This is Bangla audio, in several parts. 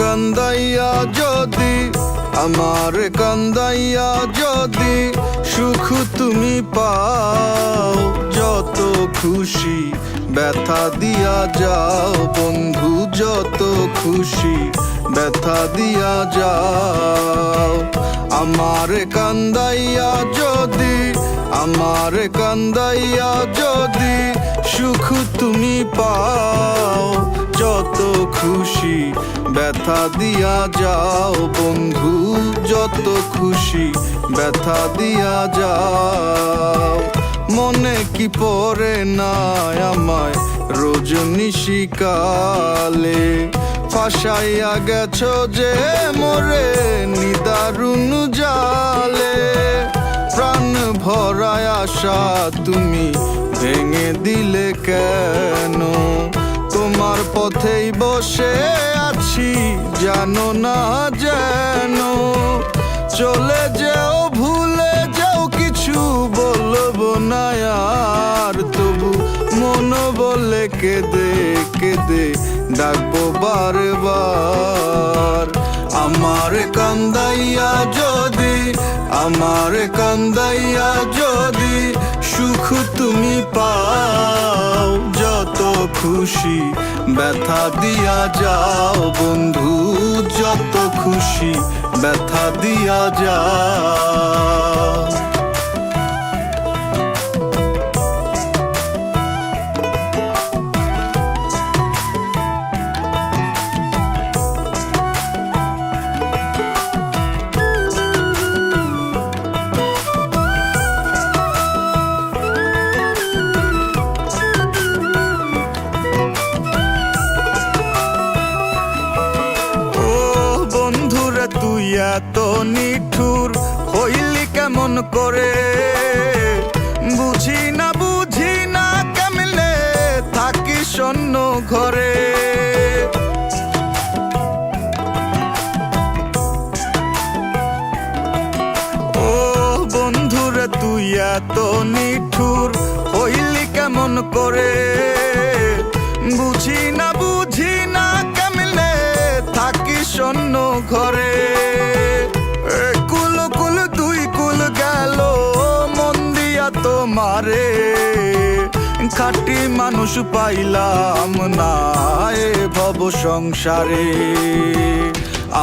কান্দাইয়া যদি, আমার কান্দাইয়া যদি সুখ তুমি পাও, যত খুশি ব্যথা দিয়া যাও বন্ধু, যত খুশি ব্যথা দিয়া যাও। আমার কান্দাইয়া যদি, আমার কান্দাইয়া যদি সুখ তুমি পাও খুশি, ব্যথা দিয়া যাও বন্ধু, যত খুশি, ব্যথা দিয়া যাও। মনে কি পড়ে না আমায় রজনী শিকালে ফাঁসাইয়া গেছো যে মোরে নিদারুণ জালে। প্রাণ ভরায় আশা তুমি ভেঙে দিলে কেন? তোমার পথেই বসে আছি, জানো না যেন। চলে যাও, ভুলে যাও, কিছু বলব না আর। তবু মন বলে কেঁদে কেঁদে ডাকবো বারবার। আমার কান্দাইয়া যদি, আমার কান্দাইয়া যদি সুখ তুমি যত খুশি ব্যথা দিয়া যাও বন্ধু যত খুশি ব্যথা দিয়া যাও। তুই এত নিঠুর হইলি কেমন করে? বুঝি না বুঝি না কেমনে থাকি শূন্য ঘরে। ও বন্ধুরে, তুই এত নিঠুর হইলি কেমন করে? তোমারে খাটি মানুষ পাইলাম না ভব সংসারে।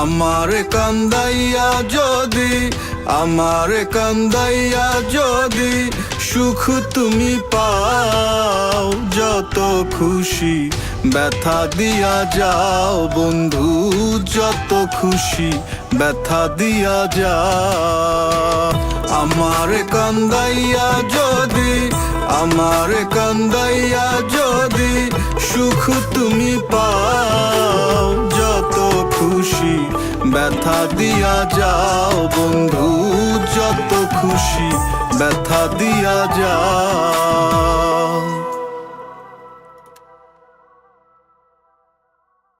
আমার কান্দাইয়া যদি, আমার কান্দাইয়া যদি সুখ তুমি পাও। যত খুশি, ব্যথা দিয়া যাও বন্ধু, যত খুশি, ব্যথা দিয়া যাও। আমার কান্দাইয়া যদি, আমার কান্দাইয়া যদি সুখ তুমি পাও, যত খুশি, ব্যথা দিয়া যাও বন্ধু, যত খুশি, ব্যথা দিয়া যাও।